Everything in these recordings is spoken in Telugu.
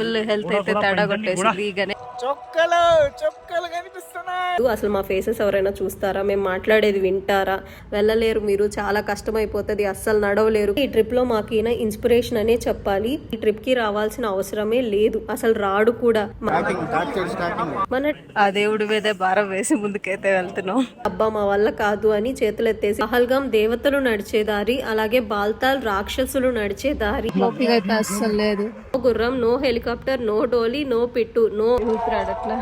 ఫుల్ హెల్త్ అయితే తేడా కొట్టేసింది ఈ గణేష్ చొక్కలు చొక్కలు కనిపిస్తున్నాయి. అసలు మా ఫేసెస్ ఎవరైనా చూస్తారా? మేము మాట్లాడేది వింటారా? వెళ్ళలేరు మీరు చాలా కష్టం అయిపోతుంది అస్సలు నడవలేరు. ఈ ట్రిప్లో మాకు ఈయన ఇన్స్పిరేషన్ అనే చెప్పాలి. ఈ ట్రిప్కి రావాల్సిన అవసరమే లేదు అసలు రాడు కూడా. మన ఆ దేవుడి మీదే భారం వేసి ముందుకైతే వెళ్తున్నాం. అబ్బా మా వల్ల కాదు అని చేతులు ఎత్తేసి పహల్గాం దేవతలు నడిచే దారి అలాగే బాల్తాల్ రాక్షసులు నడిచే దారి. అస్సలు లేదు. గుర్రం నో హెలికాప్టర్ నో డోలీ నో పిట్టు నో అట్లా.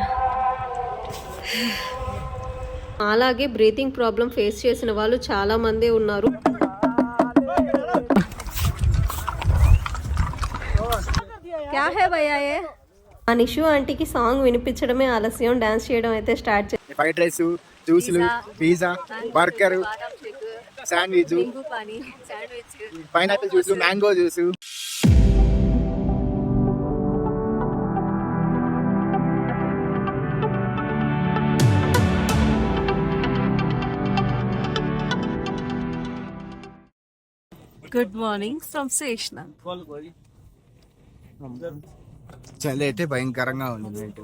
అలాగే బ్రీతింగ్ ప్రాబ్లం ఫేస్ చేసిన వాళ్ళు చాలా మంది ఉన్నారు. క్యా హే ఆ నిషు ఆంటీకి సాంగ్ వినిపించడమే ఆలస్యం డాన్స్ చేయడం అయితే స్టార్ట్ చేసి ఫ్రైడ్ రైస్ జ్యూసులు pizza burger sandwich. Pineapple juice mango juice. Good morning from శేష్ణ చలి అయితే భయంకరంగా ఉంది నైట్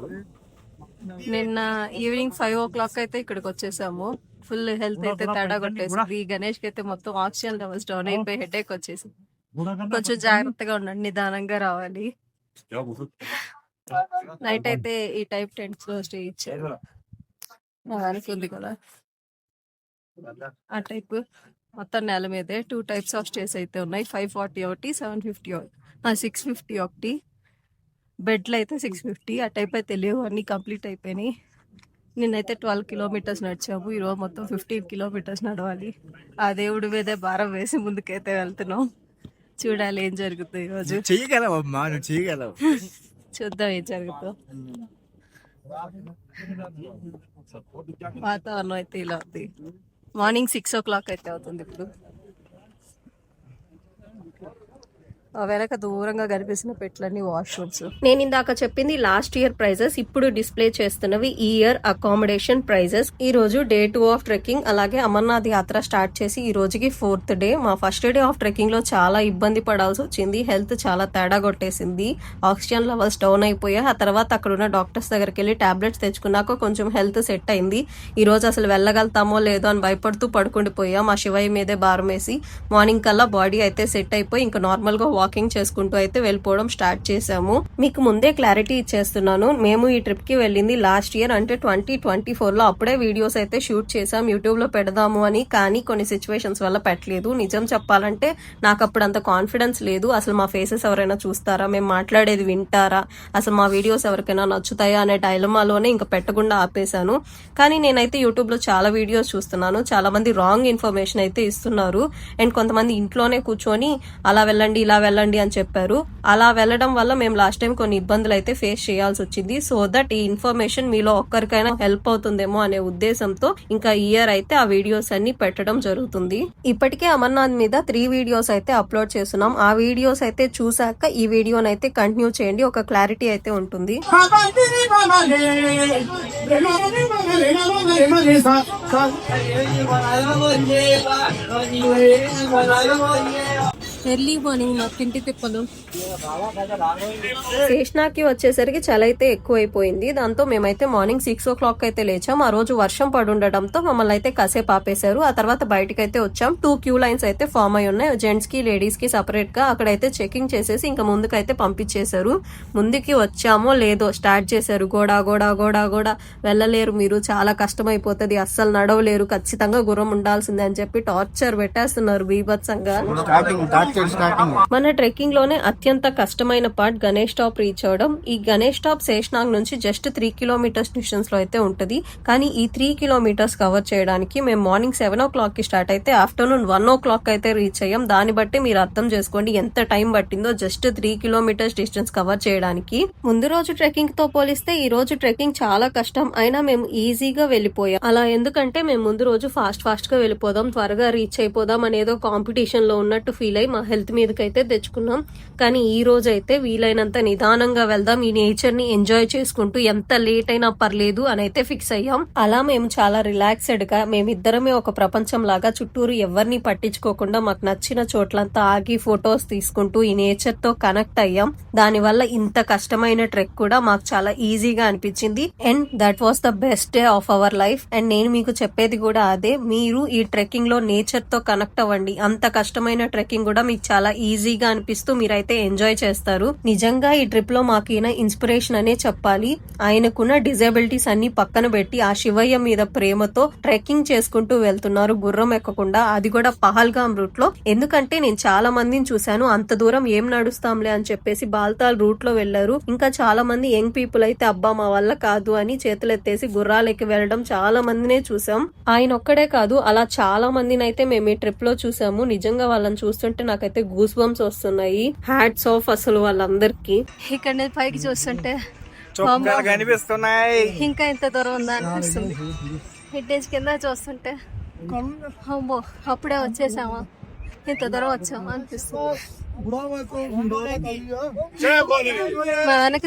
నిన్న ఈవినింగ్ ఫైవ్ ఓ క్లాక్ అయితే ఇక్కడికి వచ్చేసాము. ఫుల్ హెల్త్ అయితే తేడా కొట్టేసింది. ఈ గణేష్కి అయితే మొత్తం ఆక్సిజన్ లెవెల్స్ డౌన్ అయిపోయి హెడ్ వచ్చేసి కొంచెం జాగ్రత్తగా ఉండండి నిదానంగా రావాలి. నైట్ అయితే ఈ టైప్ టెంట్స్లో స్టే ఇచ్చారు. దానికి ఉంది కదా. ఆ టైప్ మొత్తం నేల మీదే టూ టైప్స్ ఆఫ్ స్టేస్ అయితే ఉన్నాయి. ఫైవ్ ఫార్టీ ఒకటి సెవెన్ ఫిఫ్టీ సిక్స్ ఫిఫ్టీ ఒకటి. బెడ్లు అయితే సిక్స్ ఫిఫ్టీ ఆ టైప్ అయితే లేవు. అన్ని కంప్లీట్ అయిపోయినాయి. నిన్నైతే ట్వెల్వ్ కిలోమీటర్స్ నడిచాము. ఈరోజు మొత్తం ఫిఫ్టీన్ కిలోమీటర్స్ నడవాలి. ఆ దేవుడి మీదే భారం వేసి ముందుకైతే వెళ్తున్నాం. చూడాలి ఏం జరుగుతుంది ఈరోజు. చేయగలవు అమ్మా నువ్వు చేయగలవు. చూద్దాం ఏం జరుగుతుందో. వాతావరణం అయితే ఇలా ఉంది. మార్నింగ్ సిక్స్ ఓ క్లాక్ అయితే అవుతుంది ఇప్పుడు ఆ వెనక దూరంగా కనిపిస్తున్న పెట్లన్నీ వాష్రూమ్స్ నేను ఇందాక చెప్పింది లాస్ట్ ఇయర్ ప్రైజెస్ ఇప్పుడు డిస్ప్లే చేస్తున్నవి ఈ ఇయర్ అకామిడేషన్ ప్రైజెస్ ఈ రోజు డే టూ ఆఫ్ ట్రెక్కింగ్ అలాగే అమర్నాథ్ యాత్ర స్టార్ట్ చేసి ఈ రోజుకి ఫోర్త్ డే మా ఫస్ట్ డే ఆఫ్ ట్రెక్కింగ్లో చాలా ఇబ్బంది పడాల్సి వచ్చింది. హెల్త్ చాలా తేడా కొట్టేసింది. ఆక్సిజన్ లెవెల్స్ డౌన్ అయిపోయా ఆ తర్వాత అక్కడ ఉన్న డాక్టర్స్ దగ్గరికి వెళ్ళి టాబ్లెట్స్ తెచ్చుకున్నాక కొంచెం హెల్త్ సెట్ అయింది. ఈ రోజు అసలు వెళ్ళగలుగుతామో లేదో అని భయపడుతూ పడుకుండిపోయాం. మా శివయ్య మీదే భారం వేసి మార్నింగ్ కల్లా బాడీ అయితే సెట్ అయిపోయి ఇంకా నార్మల్గా వాకింగ్ చేసుకుంటూ అయితే వెళ్ళిపోవడం స్టార్ట్ చేసాము మీకు ముందే క్లారిటీ ఇచ్చేస్తున్నాను. మేము ఈ ట్రిప్కి వెళ్ళింది లాస్ట్ ఇయర్ అంటే ట్వంటీ ట్వంటీ ఫోర్లో అప్పుడే వీడియోస్ అయితే షూట్ చేసాం యూట్యూబ్లో పెడదాము అని కానీ కొన్ని సిచ్యువేషన్స్ వల్ల పెట్టలేదు. నిజం చెప్పాలంటే నాకు అప్పుడు అంత కాన్ఫిడెన్స్ లేదు. అసలు మా ఫేసెస్ ఎవరైనా చూస్తారా? మేము మాట్లాడేది వింటారా? అసలు మా వీడియోస్ ఎవరికైనా నచ్చుతాయా అనే డైలమాలోనే ఇంకా పెట్టకుండా ఆపేశాను. కానీ నేనైతే యూట్యూబ్లో చాలా వీడియోస్ చూస్తున్నాను. చాలా మంది రాంగ్ ఇన్ఫర్మేషన్ అయితే ఇస్తున్నారు. అండ్ కొంతమంది ఇంట్లోనే కూర్చొని అలా వెళ్ళండి ఇలా వెళ్ళండి వెళ్ళండి అని చెప్పారు. అలా వెళ్ళడం వల్ల మేము లాస్ట్ టైం కొన్ని ఇబ్బందులు అయితే ఫేస్ చేయాల్సి వచ్చింది. సో దట్ ఈ ఇన్ఫర్మేషన్ మీలో ఒక్కరికైనా హెల్ప్ అవుతుందేమో అనే ఉద్దేశంతో ఇంకా ఇయర్ అయితే ఆ వీడియోస్ అన్ని పెట్టడం జరుగుతుంది. ఇప్పటికే అమర్నాథ్ మీద త్రీ వీడియోస్ అయితే అప్లోడ్ చేస్తున్నాం. ఆ వీడియోస్ అయితే చూసాక ఈ వీడియోని అయితే కంటిన్యూ చేయండి. ఒక క్లారిటీ అయితే ఉంటుంది. ఎర్లీ మార్నింగ్ మా తింటి తిప్పలు. కృష్ణాకి వచ్చేసరికి చలి అయితే ఎక్కువైపోయింది. దాంతో మేమైతే మార్నింగ్ సిక్స్ ఓ క్లాక్ అయితే లేచాం. ఆ రోజు వర్షం పడి ఉండడంతో మమ్మల్ని అయితే కాసేపు ఆపేశారు. ఆ తర్వాత బయటకి అయితే వచ్చాం. టూ క్యూ లైన్స్ అయితే ఫామ్ అయి ఉన్నాయి. జెంట్స్కి లేడీస్కి సపరేట్గా అక్కడైతే చెకింగ్ చేసేసి ఇంకా ముందుకైతే పంపించేశారు. ముందుకి వచ్చామో లేదో స్టార్ట్ చేశారు. గోడా గోడా గోడా గోడా. వెళ్ళలేరు మీరు. చాలా కష్టం అయిపోతుంది అస్సలు నడవలేరు. ఖచ్చితంగా గుర్రం ఉండాల్సిందే అని చెప్పి టార్చర్ పెట్టేస్తున్నారు బీభత్సంగా. స్టార్టింగ్ స్టార్టింగ్ మన ట్రెక్కింగ్లోనే అత్యంత కష్టమైన పార్ట్ గణేష్ టాప్ రీచ్ అవడం ఈ గణేష్ టాప్ శేషనాగ్ నుంచి జస్ట్ త్రీ కిలోమీటర్స్ డిస్టెన్స్లో అయితే ఉంటది. కానీ ఈ త్రీ కిలోమీటర్స్ కవర్ చేయడానికి మేము మార్నింగ్ సెవెన్ ఓ క్లాక్కి స్టార్ట్ అయితే ఆఫ్టర్నూన్ వన్ ఓ క్లాక్ అయితే రీచ్ అయ్యాం. దాన్ని బట్టి మీరు అర్థం చేసుకోండి ఎంత టైం పట్టిందో just three kilometres distance cover చేయడానికి. ముందు రోజు ట్రెక్కింగ్తో పోలిస్తే ఈ రోజు ట్రెక్కింగ్ చాలా కష్టం. అయినా మేము ఈజీగా వెళ్ళిపోయాం. అలా ఎందుకంటే మేము ముందు రోజు ఫాస్ట్ ఫాస్ట్గా వెళ్ళిపోదాం త్వరగా రీచ్ అయిపోదాం అనేదో కాంపిటీషన్లో ఉన్నట్టు ఫీల్ అయ్యి మా హెల్త్ మీదకైతే తెచ్చుకున్నాం. కానీ ఈ రోజు అయితే వీలైనంత నిదానంగా వెళ్దాం. ఈ నేచర్ని ఎంజాయ్ చేసుకుంటూ ఎంత లేట్ అయినా పర్లేదు అని అయితే ఫిక్స్ అయ్యాం. అలా మేము చాలా రిలాక్స్డ్గా మేమిద్దరమే ఒక ప్రపంచం లాగా చుట్టూరు ఎవరిని పట్టించుకోకుండా మాకు నచ్చిన చోట్లంతా ఆగి ఫొటోస్ తీసుకుంటూ ఈ నేచర్తో కనెక్ట్ అయ్యాం. దానివల్ల ఇంత కష్టమైన ట్రెక్ కూడా మాకు చాలా ఈజీగా అనిపించింది. And that was the best day of our life. And నేను మీకు చెప్పేది కూడా అదే. మీరు ఈ ట్రెక్కింగ్లో నేచర్తో కనెక్ట్ అవ్వండి. అంత కష్టమైన ట్రెక్కింగ్ కూడా మీకు చాలా ఈజీగా అనిపిస్తూ మీరైతే ఎంజాయ్ చేస్తారు. నిజంగా ఈ ట్రిప్లో మాకు ఈయన ఇన్స్పిరేషన్ అనే చెప్పాలి. ఆయనకున్న డిజబిలిటీస్ అన్ని పక్కన పెట్టి ఆ శివయ్య మీద ప్రేమతో ట్రెక్కింగ్ చేసుకుంటూ వెళ్తున్నారు. గుర్రం ఎక్కకుండా. అది కూడా పహల్గామ్ రూట్లో. ఎందుకంటే నేను చాలా మందిని చూశాను. అంత దూరం ఏం నడుస్తాంలే అని చెప్పేసి బాల్తాల్ రూట్లో వెళ్ళారు ఇంకా చాలా మంది యంగ్ పీపుల్ అయితే అబ్బా మా వల్ల కాదు అని చేతులెత్తేసి గుర్రాలకి వెళ్ళడం చాలా మందినే చూసాం ఆయన ఒక్కడే కాదు అలా చాలా మందిని అయితే మేము ఈ ట్రిప్లో చూసాము నిజంగా వాళ్ళని చూస్తుంటే నాకు నాకైతే గూస్ బంప్స్ వస్తున్నాయి. హ్యాట్స్ ఆఫ్ అసలు వాళ్ళందరికీ. ఇక్కడ పైకి చూస్తుంటే కనిపిస్తున్నాయి. ఇంకా ఎంత దూరం ఉందా అనిపిస్తుంది. హెడ్ నుంచి కింద చూస్తుంటే అమ్మో అప్పుడే వచ్చేసామా? ఇంత దూరం వచ్చామా అనిపిస్తుంది. మా వెనక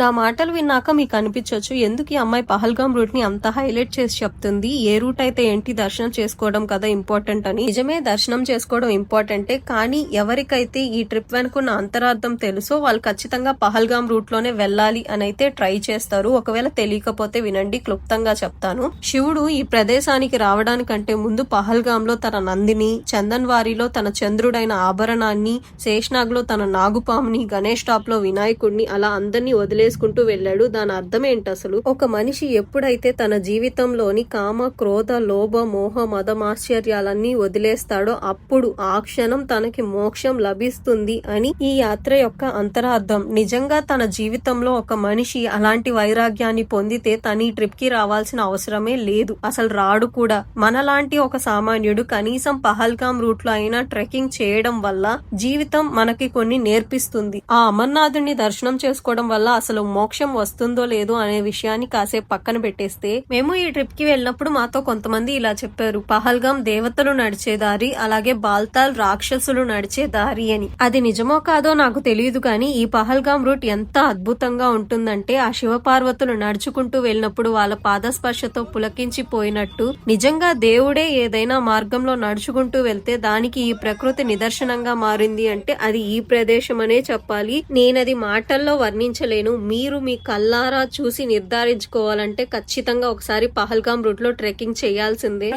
నా మాటలు విన్నాక మీకు అనిపించవచ్చు ఎందుకు ఈ అమ్మాయి పహల్గాం రూట్ని అంత హైలైట్ చేసి చెప్తుంది? ఏ రూట్ అయితే ఏంటి దర్శనం చేసుకోవడం కదా ఇంపార్టెంట్ అని? నిజమే దర్శనం చేసుకోవడం ఇంపార్టెంటే కానీ ఎవరికైతే ఈ ట్రిప్ వెనుకున్న అంతరార్థం తెలుసో వాళ్ళు ఖచ్చితంగా పహల్గాం రూట్లోనే వెళ్ళాలి అని అయితే ట్రై చేస్తారు. ఒకవేళ తెలియకపోతే వినండి క్లుప్తంగా చెప్తాను. శివుడు ఈ ప్రదేశానికి రావడానికంటే ముందు పహల్గాం లో తన నందిని చందన్వారిలో తన చంద్రుడైన ఆభరణాన్ని శేష్నాగ్లో తన నాగుపాముని గణేష్ టాప్లో వినాయకుడిని అలా అందరినీ వదిలే వదిలేసుకుంటూ వెళ్ళాడు. దాని అర్థం ఏంటి అసలు? ఒక మనిషి ఎప్పుడైతే తన జీవితంలోని కామ క్రోధ లోభ మోహ మదమాశ్చర్యాలన్నీ వదిలేస్తాడో అప్పుడు ఆ క్షణం తనకి మోక్షం లభిస్తుంది అని ఈ యాత్ర యొక్క అంతరార్థం. నిజంగా తన జీవితంలో ఒక మనిషి అలాంటి వైరాగ్యాన్ని పొందితే తన ఈ ట్రిప్కి రావాల్సిన అవసరమే లేదు. అసలు రాడు కూడా. మనలాంటి ఒక సామాన్యుడు కనీసం పహల్గాం రూట్లో అయినా ట్రెక్కింగ్ చేయడం వల్ల జీవితం మనకి కొన్ని నేర్పిస్తుంది. ఆ అమర్నాథుని దర్శనం చేసుకోవడం వల్ల అసలు మోక్షం వస్తుందో లేదో అనే విషయాన్ని కాసేపు పక్కన పెట్టేస్తే మేము ఈ ట్రిప్కి వెళ్ళినప్పుడు మాతో కొంతమంది ఇలా చెప్పారు. పహల్గాం దేవతలు నడిచే దారి అలాగే బాల్తాల్ రాక్షసులు నడిచే దారి అని. అది నిజమో కాదో నాకు తెలియదు కానీ ఈ పహల్గాం రూట్ ఎంత అద్భుతంగా ఉంటుందంటే ఆ శివపార్వతులు నడుచుకుంటూ వెళ్ళినప్పుడు వాళ్ళ పాదస్పర్శతో పులకించిపోయినట్టు నిజంగా దేవుడే ఏదైనా మార్గంలో నడుచుకుంటూ వెళ్తే దానికి ఈ ప్రకృతి నిదర్శనంగా మారింది అంటే అది ఈ ప్రదేశం అనే చెప్పాలి. నేనది మాటల్లో వర్ణించలేను. మీరు మీ కల్లారా చూసి నిర్ధారించుకోవాలంటే ఖచ్చితంగా ఒకసారి పహల్గాం రూట్లో ట్రెక్కింగ్ చేయాల్సిందే.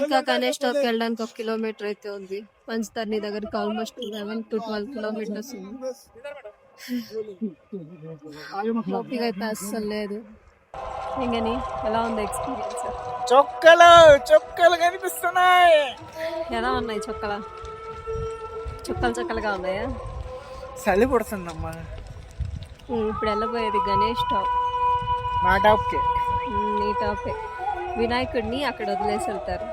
ఇంకా గణేష్ టాప్ వెళ్ళడానికి ఒక కిలోమీటర్ అయితే ఉంది. పంచతర్ని దగ్గరికి almost eleven to twelve kilometres ఉంది. ఓపిక అయితే అస్సలు లేదు. ఇంకని ఎలా ఉంది ఎక్స్పీరియన్స్ చొక్కలు చొక్కలు కనిపిస్తున్నాయి. ఎలా ఉన్నాయి చొక్కల? చుక్కలు చుక్కలుగా ఉన్నాయా? చలి పడుతుందమ్మా. ఇప్పుడు వెళ్ళబోయేది గణేష్ టాప్. నా టాప్కి. నీ టాపే. వినాయకుడిని అక్కడ వదిలేసి వెళ్తారు.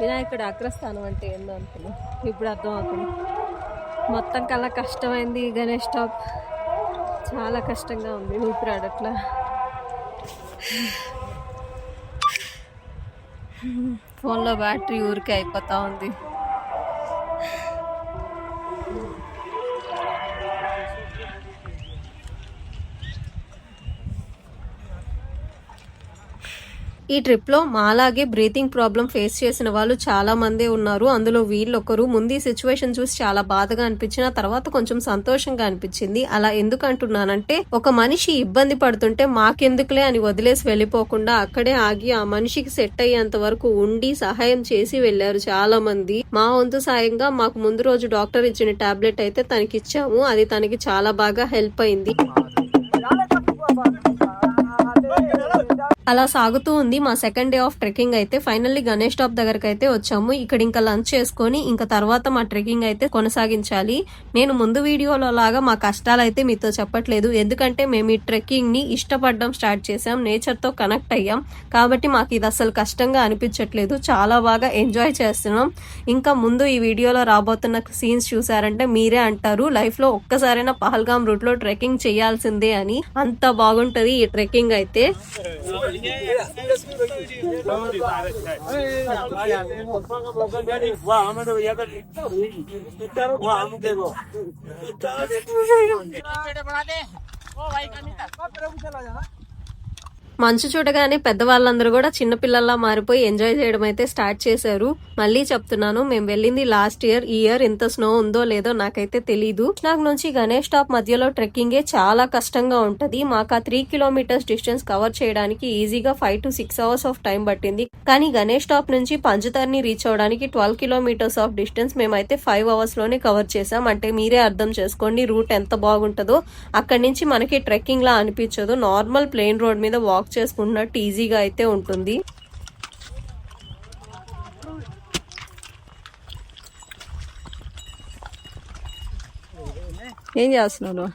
వినాయకుడు అగ్రస్థానం అంటే ఏందో అనుకున్నా. ఇప్పుడు అర్థం అవుతుంది. మొత్తం కల్లా కష్టమైంది గణేష్ టాప్. చాలా కష్టంగా ఉంది ఊపిరాడట్లా ఫోన్లో బ్యాటరీ ఊరికే అయిపోతా ఉంది. ఈ ట్రిప్లో మాలాగే బ్రీతింగ్ ప్రాబ్లం ఫేస్ చేసిన వాళ్ళు చాలా మందే ఉన్నారు. అందులో వీళ్ళొకరు ముందు సిచ్యువేషన్ చూసి చాలా బాధగా అనిపించిన తర్వాత కొంచెం సంతోషంగా అనిపించింది. అలా ఎందుకు అంటున్నానంటే ఒక మనిషి ఇబ్బంది పడుతుంటే మాకెందుకులే అని వదిలేసి వెళ్ళిపోకుండా అక్కడే ఆగి ఆ మనిషికి సెట్ అయ్యేంత వరకు ఉండి సహాయం చేసి వెళ్ళారు చాలా మంది. మా వంతు సాయంగా మాకు ముందు రోజు డాక్టర్ ఇచ్చిన టాబ్లెట్ అయితే తనకి ఇచ్చాము అది తనకి చాలా బాగా హెల్ప్ అయింది. అలా సాగుతూ ఉంది. మా సెకండ్ డే ఆఫ్ ట్రెక్కింగ్ అయితే ఫైనల్లీ గణేష్ టాప్ దగ్గరకు అయితే వచ్చాము. ఇక్కడ ఇంకా లంచ్ చేసుకొని ఇంకా తర్వాత మా ట్రెక్కింగ్ అయితే కొనసాగించాలి. నేను ముందు వీడియోలో లాగా మా కష్టాలు అయితే మీతో చెప్పట్లేదు. ఎందుకంటే మేము ఈ ట్రెక్కింగ్ని ఇష్టపడడం స్టార్ట్ చేసాం నేచర్తో కనెక్ట్ అయ్యాం. కాబట్టి మాకు ఇది అసలు కష్టంగా అనిపించట్లేదు. చాలా బాగా ఎంజాయ్ చేస్తున్నాం. ఇంకా ముందు ఈ వీడియోలో రాబోతున్న సీన్స్ చూసారంటే మీరే అంటారు. లైఫ్లో ఒక్కసారైనా పహల్గామ్ రూట్లో ట్రెక్కింగ్ చేయాల్సిందే అని. అంత బాగుంటది ఈ ట్రెక్కింగ్ అయితే. ओ भाई का नहीं था మంచు చూడగానే పెద్దవాళ్ళందరూ కూడా చిన్నపిల్లల్లా మారిపోయి ఎంజాయ్ చేయడం అయితే స్టార్ట్ చేశారు. మళ్ళీ చెప్తున్నాను మేము వెళ్ళింది లాస్ట్ ఇయర్. ఈ ఇయర్ ఎంత స్నో ఉందో లేదో నాకైతే తెలీదు. నాకు నుంచి గణేష్ టాప్ మధ్యలో ట్రెక్కింగే చాలా కష్టంగా ఉంటది. మాకు ఆ త్రీ కిలోమీటర్స్ డిస్టెన్స్ కవర్ చేయడానికి ఈజీగా five to six hours of time పట్టింది. కానీ గణేష్ టాప్ నుంచి పంచతర్ని రీచ్ అవడానికి ట్వెల్వ్ కిలోమీటర్స్ ఆఫ్ డిస్టెన్స్ మేమైతే ఫైవ్ అవర్స్లోనే కవర్ చేసాం అంటే మీరే అర్థం చేసుకోండి రూట్ ఎంత బాగుంటుందో. అక్కడి నుంచి మనకి ట్రెక్కింగ్ లా అనిపించదు. నార్మల్ ప్లెయిన్ రోడ్ మీద వాక్ చేసుకుంటున్నట్టు ఈజీగా అయితే ఉంటుంది ఏం చేస్తున్నావు నువ్వు?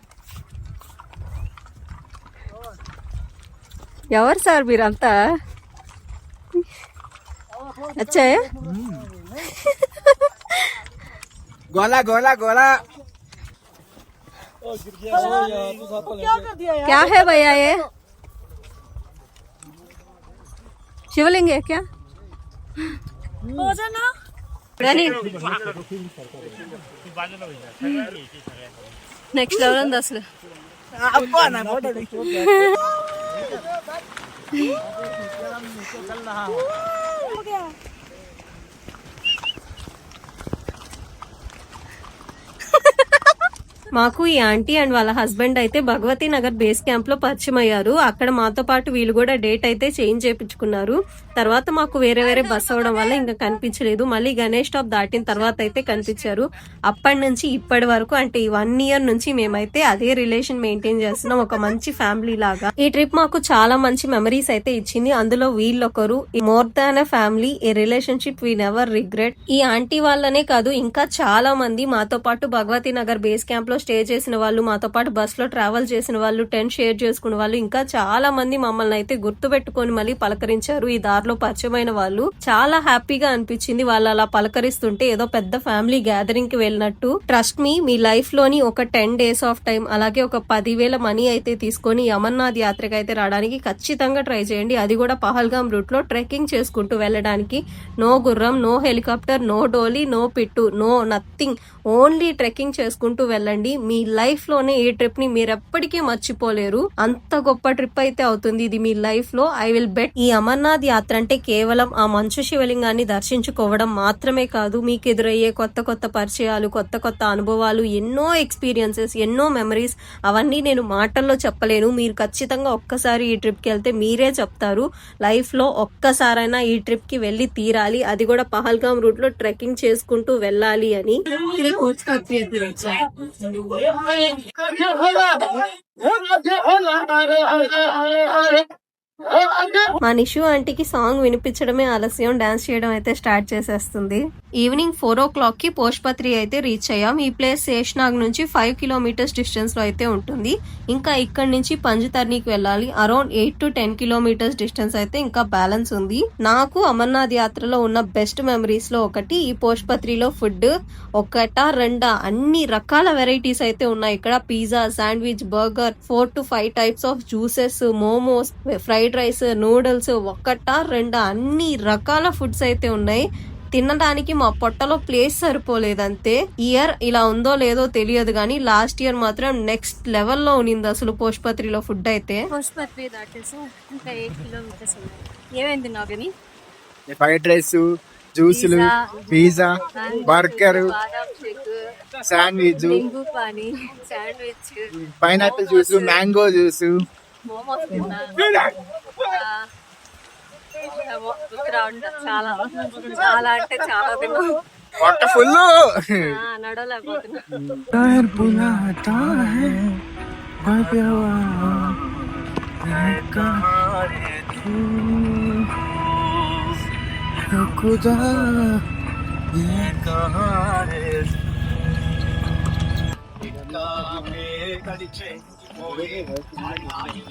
ఎవరు సార్ మీరంతా వచ్చే గోలా గోలా గోలా क्या है भैया ये शिवलिंग है क्या నెక్స్ట్ లెవెల్ ఉంది అసలు అబ్బా మాకు ఈ ఆంటీ అండ్ వాళ్ళ హస్బెండ్ అయితే భగవతి నగర్ బేస్ క్యాంప్లో పరిచయం అయ్యారు అక్కడ మాతో పాటు వీళ్ళు కూడా డేట్ అయితే చేంజ్ చేయించుకున్నారు. తర్వాత మాకు వేరే వేరే బస్ అవడం వల్ల ఇంకా కనిపించలేదు. మళ్ళీ గణేష్ టాప్ దాటిన తర్వాత అయితే కనిపించారు. అప్పటి నుంచి ఇప్పటి వరకు అంటే ఈ వన్ ఇయర్ నుంచి మేమైతే అదే రిలేషన్ మెయింటైన్ చేస్తున్నాం. ఒక మంచి ఫ్యామిలీ లాగా. ఈ ట్రిప్ మాకు చాలా మంచి మెమరీస్ అయితే ఇచ్చింది. అందులో వీళ్ళొకరు more than a family a relationship we never regret. ఈ ఆంటీ వాళ్ళనే కాదు ఇంకా చాలా మంది మాతో పాటు భగవతి నగర్ బేస్ క్యాంప్లో స్టే చేసిన వాళ్ళు మాతో పాటు బస్లో ట్రావెల్ చేసిన వాళ్ళు టెంట్ షేర్ చేసుకున్న వాళ్ళు ఇంకా చాలా మంది మమ్మల్ని అయితే గుర్తు పెట్టుకొని మళ్ళీ పలకరించారు. ఈ దారిలో పరిచయమైన వాళ్ళు. చాలా హ్యాపీగా అనిపించింది వాళ్ళు అలా పలకరిస్తుంటే ఏదో పెద్ద ఫ్యామిలీ గ్యాదరింగ్కి వెళ్ళినట్టు. ట్రస్ట్ మీ మీ లైఫ్లోని ఒక టెన్ డేస్ ఆఫ్ టైం అలాగే ఒక పదివేల మనీ అయితే తీసుకొని అమర్నాథ్ యాత్రకు అయితే రావడానికి ఖచ్చితంగా ట్రై చేయండి. అది కూడా పహల్గాం రూట్లో ట్రెక్కింగ్ చేసుకుంటూ వెళ్ళడానికి. నో గుర్రం నో హెలికాప్టర్ నో డోలీ నో పిట్టు నో నథింగ్ ఓన్లీ ట్రెక్కింగ్ చేసుకుంటూ వెళ్ళండి. మీ లైఫ్లోనే ఈ ట్రిప్ని మీరు ఎప్పటికీ మర్చిపోలేరు. అంత గొప్ప ట్రిప్ అయితే అవుతుంది. ఇది మీ లైఫ్లో. ఐ విల్ బెట్ ఈ అమర్నాథ్ యాత్ర అంటే కేవలం ఆ మంచు శివలింగాన్ని దర్శించుకోవడం మాత్రమే కాదు. మీకు ఎదురయ్యే కొత్త కొత్త పరిచయాలు కొత్త కొత్త అనుభవాలు ఎన్నో ఎక్స్పీరియన్సెస్ ఎన్నో మెమరీస్ అవన్నీ నేను మాటల్లో చెప్పలేను. మీరు ఖచ్చితంగా ఒక్కసారి ఈ ట్రిప్కి వెళ్తే మీరే చెప్తారు. లైఫ్లో ఒక్కసారైనా ఈ ట్రిప్కి వెళ్ళి తీరాలి. అది కూడా పహల్గాం రూట్లో ట్రెక్కింగ్ చేసుకుంటూ వెళ్ళాలి అని. మా నిషు ఆంటీకి సాంగ్ వినిపించడమే ఆలస్యం డాన్స్ చేయడం అయితే స్టార్ట్ చేసేస్తుంది. ఈవినింగ్ ఫోర్ ఓ క్లాక్కి పోష్పత్రి అయితే రీచ్ అయ్యాం. ఈ ప్లేస్ శేష్నాగ్ నుంచి ఫైవ్ కిలోమీటర్స్ డిస్టెన్స్లో అయితే ఉంటుంది. ఇంకా ఇక్కడ నుంచి పంజతర్నికి వెళ్ళాలి. Around eight to ten kilometres distance అయితే ఇంకా బ్యాలెన్స్ ఉంది. నాకు అమర్నాథ్ యాత్రలో ఉన్న బెస్ట్ మెమరీస్లో ఒకటి ఈ పోష్పత్రిలో ఫుడ్ ఒకటా రెండా అన్ని రకాల వెరైటీస్ అయితే ఉన్నాయి. ఇక్కడ pizza sandwich burger four to five types of juices momos fried rice noodles ఒకటా రెండా అన్ని రకాల ఫుడ్స్ అయితే ఉన్నాయి. తినడానికి మా పొట్టలో ప్లేస్ సరిపోలేదు అంతే ఇయర్ ఇలా ఉందో లేదో తెలియదు కానీ లాస్ట్ ఇయర్ మాత్రం నెక్స్ట్ లెవెల్లో ఉన్నింది అసలు పోష్పత్రిలో ఫుడ్ అయితే. పుష్పత్రి దాటేసి ఇంకా ఎయిట్ కిలోమీటర్స్ ఉన్నాయి. ఏమైంది నాగని ఫ్రైడ్ రైస్ జ్యూసులు pizza burger sandwich pani sandwich pineapple juice mango juice momos తిన్నా ఆ, ఏమో గుర్తు రావట్లేదు. చాలా చాలా అంటే చాలా తిన్నా పొట్ట ఫుల్ ఆ, నడవలేకపోతున్నా खुदा 我们一会儿去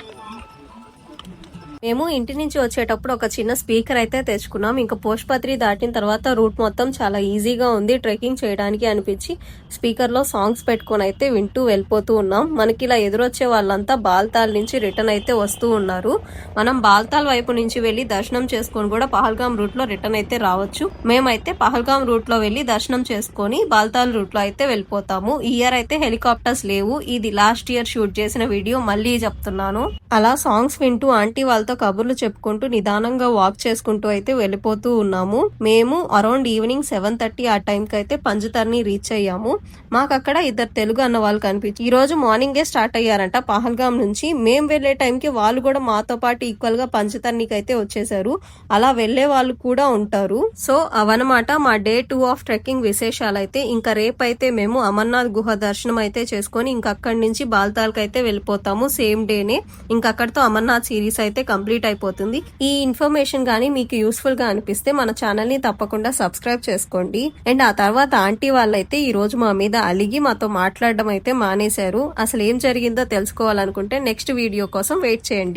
మేము ఇంటి నుంచి వచ్చేటప్పుడు ఒక చిన్న స్పీకర్ అయితే తెచ్చుకున్నాం. ఇంకా పోష్పత్రి దాటిన తర్వాత రూట్ మొత్తం చాలా ఈజీగా ఉంది ట్రెక్కింగ్ చేయడానికి అనిపించి స్పీకర్లో సాంగ్స్ పెట్టుకొని అయితే వింటూ వెళ్ళిపోతూ ఉన్నాం. మనకి ఇలా ఎదురొచ్చే వాళ్ళంతా బాల్తాల్ నుంచి రిటర్న్ అయితే వస్తూ ఉన్నారు. మనం బాల్తాల్ వైపు నుంచి వెళ్ళి దర్శనం చేసుకొని కూడా పహల్గాం రూట్లో రిటర్న్ అయితే రావచ్చు. మేమైతే పహల్గాం రూట్లో వెళ్ళి దర్శనం చేసుకొని బాల్తాల్ రూట్లో అయితే వెళ్ళిపోతాము. ఈ ఇయర్ అయితే హెలికాప్టర్స్ లేవు. ఇది లాస్ట్ ఇయర్ షూట్ చేసిన వీడియో. మళ్ళీ చెప్తున్నాను. అలా సాంగ్స్ వింటూ ఆంటీ వాళ్ళతో కబుర్లు చెప్పుకుంటూ నిదానంగా వాక్ చేసుకుంటూ అయితే వెళ్ళిపోతూ ఉన్నాము. మేము అరౌండ్ ఈవినింగ్ సెవెన్ థర్టీ ఆ టైంకి అయితే పంచతర్ని రీచ్ అయ్యాము. మాకు అక్కడ ఇద్దరు తెలుగు అన్న వాళ్ళు కనిపించి ఈ రోజు మార్నింగే స్టార్ట్ అయ్యారంట. పహల్గాం నుంచి మేము వెళ్ళే టైంకి వాళ్ళు కూడా మాతో పాటు ఈక్వల్గా పంచతర్నికి అయితే వచ్చేసారు. అలా వెళ్ళే వాళ్ళు కూడా ఉంటారు. సో అవన్నమాట మా డే టూ ఆఫ్ ట్రెక్కింగ్ విశేషాలు అయితే ఇంకా రేపైతే మేము అమర్నాథ్ గుహ దర్శనం అయితే చేసుకొని ఇంకా అక్కడి నుంచి బాల్తాల్కి అయితే వెళ్ళిపోతాము సేమ్ డేనే ఇంకా అక్కడితో అమర్నాథ్ సిరీస్ అయితే కంప్లీట్ కంప్లీట్ అయిపోతుంది. ఈ ఇన్ఫర్మేషన్ గానీ మీకు యూస్ఫుల్గా అనిపిస్తే మన ఛానల్ని తప్పకుండా సబ్స్క్రైబ్ చేసుకోండి. అండ్ ఆ తర్వాత ఆంటీ వాళ్ళైతే ఈ రోజు మా మీద అలిగి మాతో మాట్లాడడం అయితే మానేశారు. అసలు ఏం జరిగిందో తెలుసుకోవాలనుకుంటే నెక్స్ట్ వీడియో కోసం వెయిట్ చేయండి.